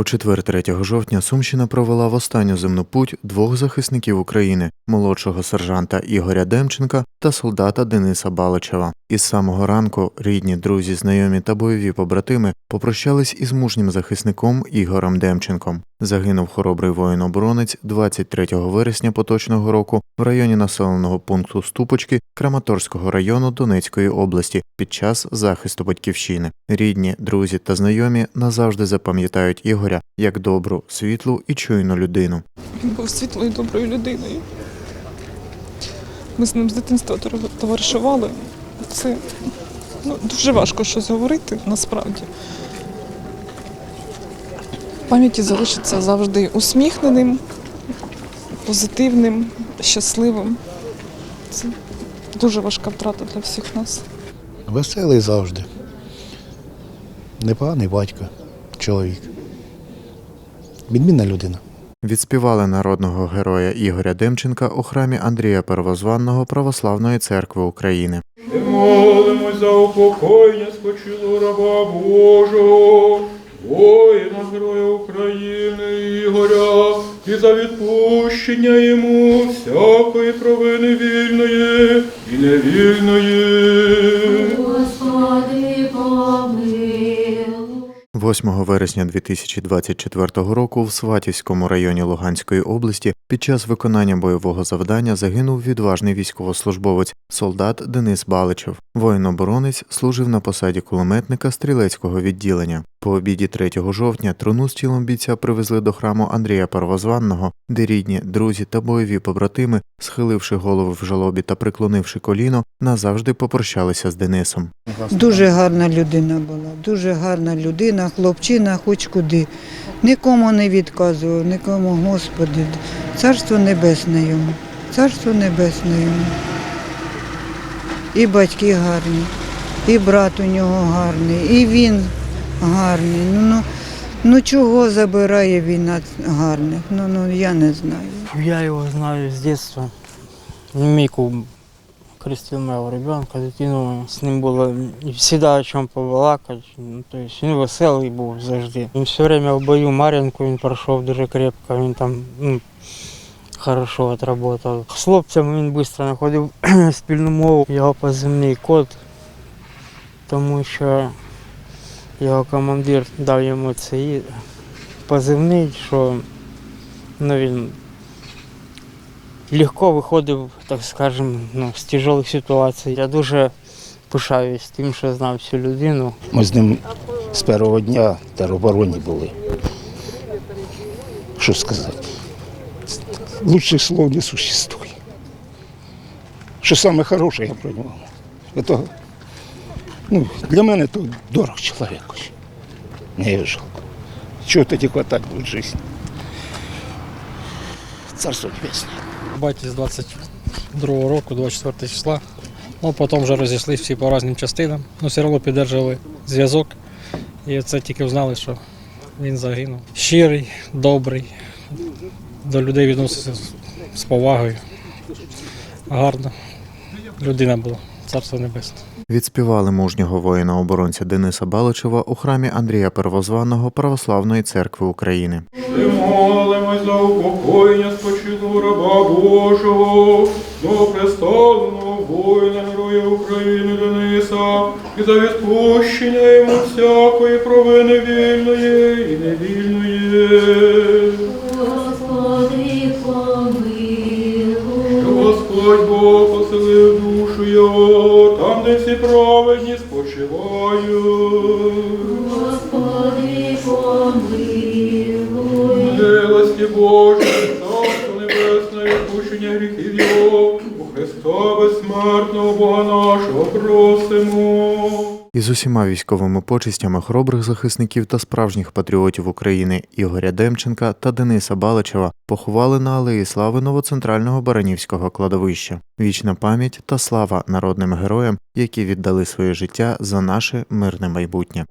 У четвер 3 жовтня Сумщина провела в останню земну путь двох захисників України молодшого сержанта Ігоря Демченка та солдата Дениса Баличева. Із самого ранку рідні, друзі, знайомі та бойові побратими попрощались із мужнім захисником Ігорем Демченком. Загинув хоробрий воїн-оборонець 23 вересня поточного року в районі населеного пункту Ступочки Краматорського району Донецької області під час захисту батьківщини. Рідні, друзі та знайомі назавжди запам'ятають Ігоря як добру, світлу і чуйну людину. Він був світлою доброю людиною. Ми з ним з дитинства товаришували. Це ну, дуже важко щось говорити насправді. В пам'яті залишиться завжди усміхненим, позитивним, щасливим. Це дуже важка втрата для всіх нас. Веселий завжди. Непоганий батько, чоловік. Відмінна людина. Відспівали народного героя Ігоря Демченка у храмі Андрія Первозванного Православної церкви України. Ми молимось за упокоєння спочилого раба Божого, воїна Героя України Ігоря, і за відпущення йому всякої провини вільної і невільної. Господи, помилуй. 8 вересня 2024 року в Сватівському районі Луганської області під час виконання бойового завдання загинув відважний військовослужбовець, солдат Денис Баличев. Воїн-оборонець служив на посаді кулеметника стрілецького відділення. По обіді 3 жовтня труну з тілом бійця привезли до храму Андрія Первозванного, де рідні, друзі та бойові побратими, схиливши голови в жалобі та приклонивши коліно, назавжди попрощалися з Денисом. Дуже гарна людина була, дуже гарна людина, хлопчина, хоч куди. Нікому не відказував, нікому, Господи. Царство небесне йому, царство небесне йому. І батьки гарні, і брат у нього гарний, і він гарний. Ну, ну, ну чого забирає війна гарних? Ну, ну я не знаю. Я его знаю с детства. Мику крестил моего ребенка, дитину. З ним було всегда о чому побалакати. Ну, то есть він веселий був завжди. Він все время в бою Мар'їнку він пройшов дуже крепко, він там ну, хорошо отработав. З хлопцями він швидко знаходив спільну мову. Його позивний код, тому що його командир дав йому цей позивний, що ну, він легко виходив, так скажемо, ну, з тяжелих ситуацій. Я дуже пишаюсь тим, що знав цю людину. Ми з ним з першого дня теробороні були. Що сказати? Лучших слов не существує. Що хороше я про нього. Ну, для мене то дорог чоловік. Не жалко. Чого тоді хватать буде в житті? Царство небесне. Баті з 22 року, 24 числа. Ну, потім вже розійшлися всі по різним частинам. Ну, все одно підтримували зв'язок. І це тільки знали, що він загинув. Щирий, добрий, до людей відносився з повагою. Гарна людина була, царство небесне. Відспівали мужнього воїна-оборонця Дениса Баличева у храмі Андрія Первозваного Православної церкви України. Ми молимось за упокоєння спочилого раба Божого, до представленого воїна Героя України Дениса, і за відпущення йому всякої провини вільної і невільної. Господь Бог поселив душу його, там, де всі праведні спочивають. Господи, помилуй. Милості Божої, Царство Небесне, відпущення гріхів Його, Христа безсмертного Бога нашого просимо. Із усіма військовими почистями хоробрих захисників та справжніх патріотів України Ігоря Демченка та Дениса Баличева поховали на алеї слави новоцентрального Баранівського кладовища. Вічна пам'ять та слава народним героям, які віддали своє життя за наше мирне майбутнє.